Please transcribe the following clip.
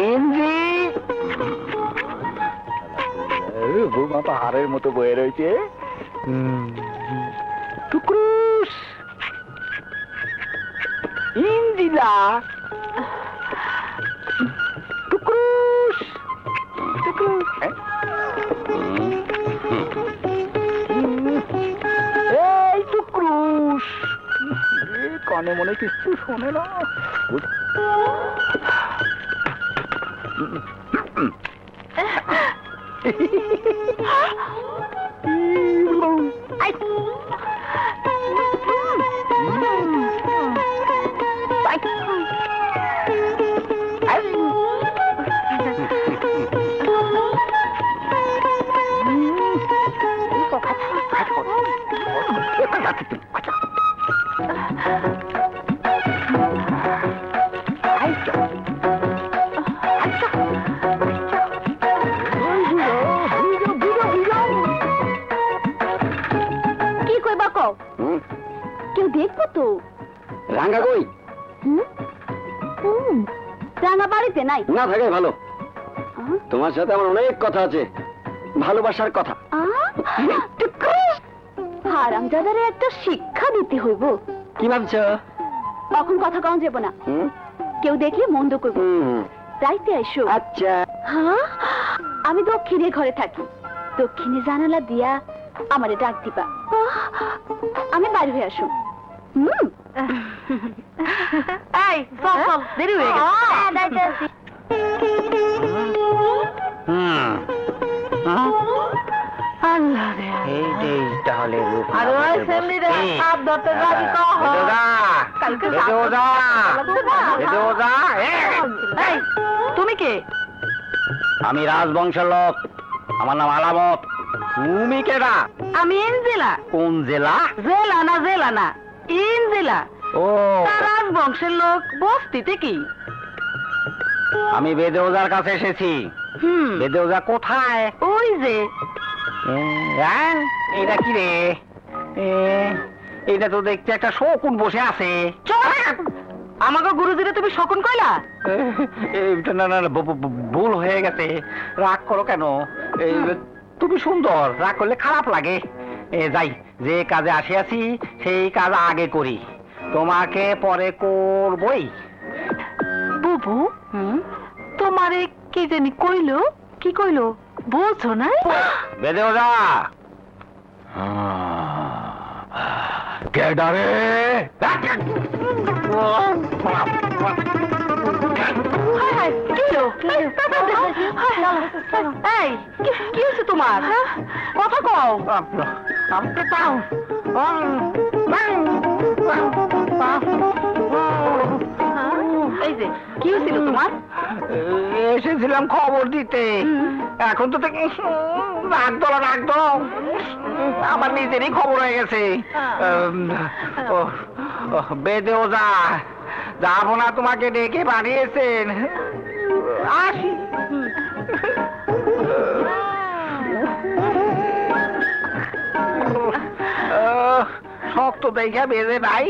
ইঞ্জি বৌমা পাহাড়ের মতো বয়ে রয়েছে। টুকরুস। ইঞ্জিলা কানে মনে কিচ্ছু শোনে না। কি দেখব তো রাঙ্গা কই? হুম, বাড়িতে নাই? না থাকে ভালো। তোমার সাথে আমার অনেক কথা আছে। ভালোবাসার কথা। হারামজাদারে একটা শিক্ষা দিতে হইব। কি ভাবছ? এখন কথা কম যাব না। কেউ দেখলে মন্দ করব। রাইতে আইসো। আচ্ছা। হ্যাঁ আমি দক্ষিণে ঘরে থাকি। দক্ষিণে জানালা দিয়া আমারে ডাক দিবা। আমি বাইরে হয়ে আসুন এই চল চল দেরি হয়ে গেছে। যাইতাছি। হুম। আল্লাহ রে। এইটাই তাহলে রূপ আর ওই সেমনি রে বস্তি। ধরতে যাবি তো বেদোদা, কালকে বেদোদা, বেদোদা, এই! এই তুমি কে? আমি রাজবংশের লোক। আমার নাম আলামত। তুমি কেডা? আমি ইনজিলা কোন জেলা? জেলা না জেলা না। ইনজিলা ও। তারাজ বংশের লোক বস্তিতে কি? আমি বেদেওজার কাছে এসেছি। হুম। বেদেওজা কোথায়? ওই যে? এটা কি রে? এটা তো দেখতে একটা শকুন বসে আছে। আমাকে গুরুজিরে তুমি শকুন কইলা? না না ভুল হয়ে গেছে। রাগ করো কেন? এই, তুমি সুন্দর রাগ করলে খারাপ লাগে। এ, যাই যে কাজে আসিয়াছি সেই কাজ আগে করি। তোমাকে পরে করবই। বুবু তোমারে কে জানি কইলো? কি কইলো? বুঝছ না? বেদে ওজা কেডারে? হায় হায়, কি হয়েছে তোমার? কথা কও। কি হয়েছিল তোমার? এসেছিলাম খবর দিতে। এখন তো রাগ দলা রাগ দল। আমার নিজেরই খবর হয়ে গেছে। ও, বেদে ওজা যাব না তোমাকে ডেকে পাঠিয়েছেন আসি। শক্ত দেখা বেঁধে নাই